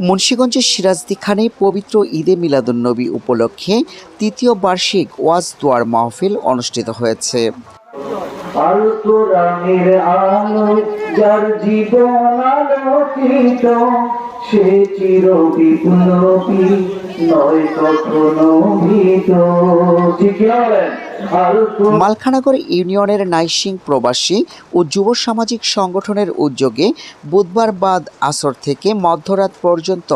মুন্সীগঞ্জের সিরাজদি খানে পবিত্র ঈদে মিলাদুন্নবী উপলক্ষে তৃতীয় বার্ষিক ওয়াজ দোয়ার মাহফিল অনুষ্ঠিত হয়েছে। যার জীবন আলোকিত, সে চির বিপ্লবী নয় কখনো ভীত মালখানাগড় ইউনিয়নের নাইসিং প্রবাসী ও যুব সামাজিক সংগঠনের উদ্যোগে বুধবার বাদ আসর থেকে মধ্যরাত পর্যন্ত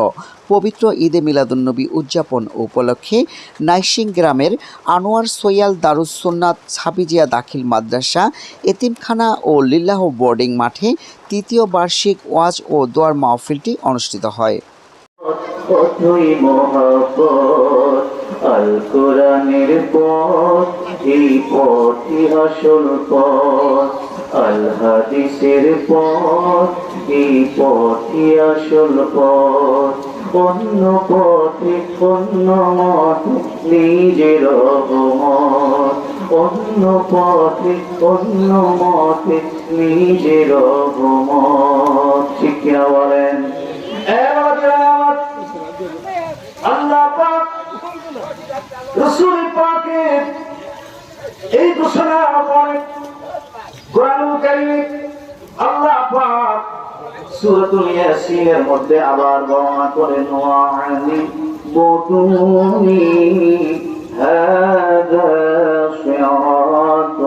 পবিত্র ঈদে মিলাদুন্নবী উদযাপন উপলক্ষে নাইসিং গ্রামের আনোয়ার সৈয়াল দারুসুন্নাত ছাবিজিয়া দাখিল মাদ্রাসা, এতিমখানা ও লিল্লাহ বোর্ডিং মাঠে তৃতীয় বার্ষিক ওয়াজ ও দোয়ার মাহফিলটি অনুষ্ঠিত হয়। এই আসল নিজের অন্য পথে অন্য মতে নিজের কিনা বলেন? আল্লাহ এই ঘোষণা করে কারীমে আল্লাহ পাক মধ্যে আবার বর্ণনা ওয়ানি বুতুনি هذا صراط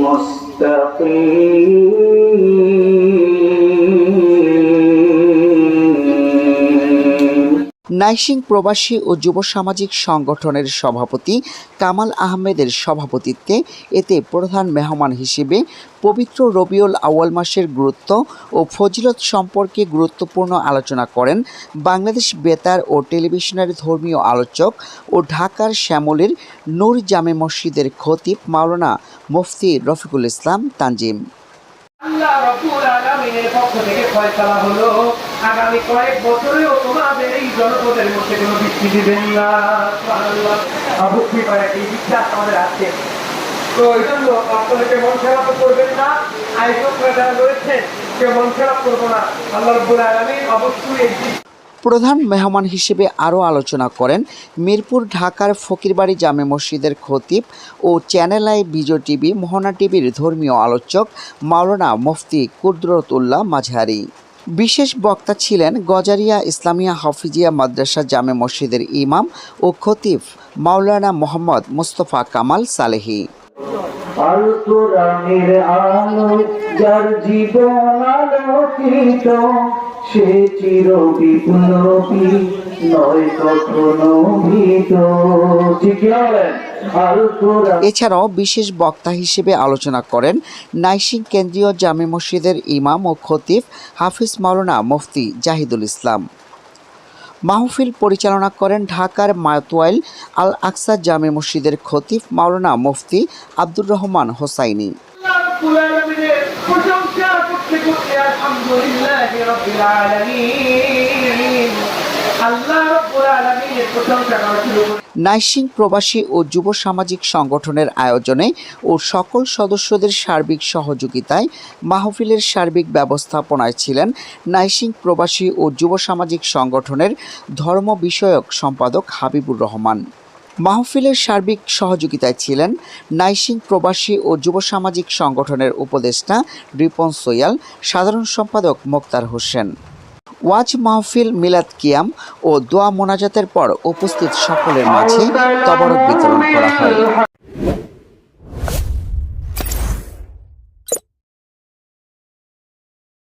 مستقيم. নাইসিং প্রবাসী ও যুব সামাজিক সংগঠনের সভাপতি কামাল আহমেদের সভাপতিত্বে এতে প্রধান মেহমান হিসেবে পবিত্র রবিউল আউয়াল মাসের গুরুত্ব ও ফজিলত সম্পর্কে গুরুত্বপূর্ণ আলোচনা করেন বাংলাদেশ বেতার ও টেলিভিশনের ধর্মীয় আলোচক ও ঢাকার শ্যামলীর নূর জামে মসজিদের খতিব মাওলানা মুফতি রফিকুল ইসলাম তানজিম। আলামিনের পক্ষ থেকে ফয়সালা হলো। আগামী কয়েক বছরেও তোমাদের এই জনপদের মধ্যে কোনো বৃষ্টি দিবেন না। ভক্তি করে এই বিশ্বাস আমাদের আছে। তো এই জন্য আপনাদেরকে মন খারাপ করবেন না। আয়োজকরা যারা রয়েছেন মন খারাপ করব না। আল্লাহ রাব্বুল আলামিন অবশ্যই এই প্রধান মেহমান হিসেবে আরও আলোচনা করেন মিরপুর ঢাকার ফকিরবাড়ি জামে মসজিদের খতিব ও Channel i Bijoy TV, Mohona টিভির ধর্মীয় আলোচক মাওলানা মুফতি কুদরতুল্লাহ মাঝহারি। বিশেষ বক্তা ছিলেন গজারিয়া ইসলামিয়া হাফিজিয়া মাদ্রাসা জামে মসজিদের ইমাম ও খতিব মাওলানা মোহাম্মদ মুস্তফা কামাল সালেহি। আল যার জীবন আলোকিত, সে চির নয়? এছাড়াও বিশেষ বক্তা হিসেবে আলোচনা করেন নাইসিং কেন্দ্রীয় জামে মসজিদের ইমাম ও খতিব হাফিজ মাওলানা মুফতি জাহিদুল ইসলাম মাহফিল পরিচালনা করেন ঢাকার মায়তোয়াইল আল আকসা জামে মসজিদের খতিফ মাওলানা মুফতি আব্দুর রহমান হোসাইনি। আলহামদুলিল্লাহি নাইসিং প্রবাসী ও যুব সামাজিক সংগঠনের আয়োজনে ও সকল সদস্যদের সার্বিক সহযোগিতায় মাহফিলের সার্বিক ব্যবস্থাপনায় ছিলেন নাইসিং প্রবাসী ও যুব সামাজিক সংগঠনের ধর্ম বিষয়ক সম্পাদক হাবিবুর রহমান। মাহফিলের সার্বিক সহযোগিতায় ছিলেন নাইসিং প্রবাসী ও যুব সামাজিক সংগঠনের উপদেষ্টা রিপন সোয়াল, সাধারণ সম্পাদক মোক্তার হোসেন। ওয়াজ মাহফিল, মিলাদ কিয়াম ও দোয়া মোনাজাতের পর উপস্থিত সকলের মাঝে তবরক বিতরণ করা হয়।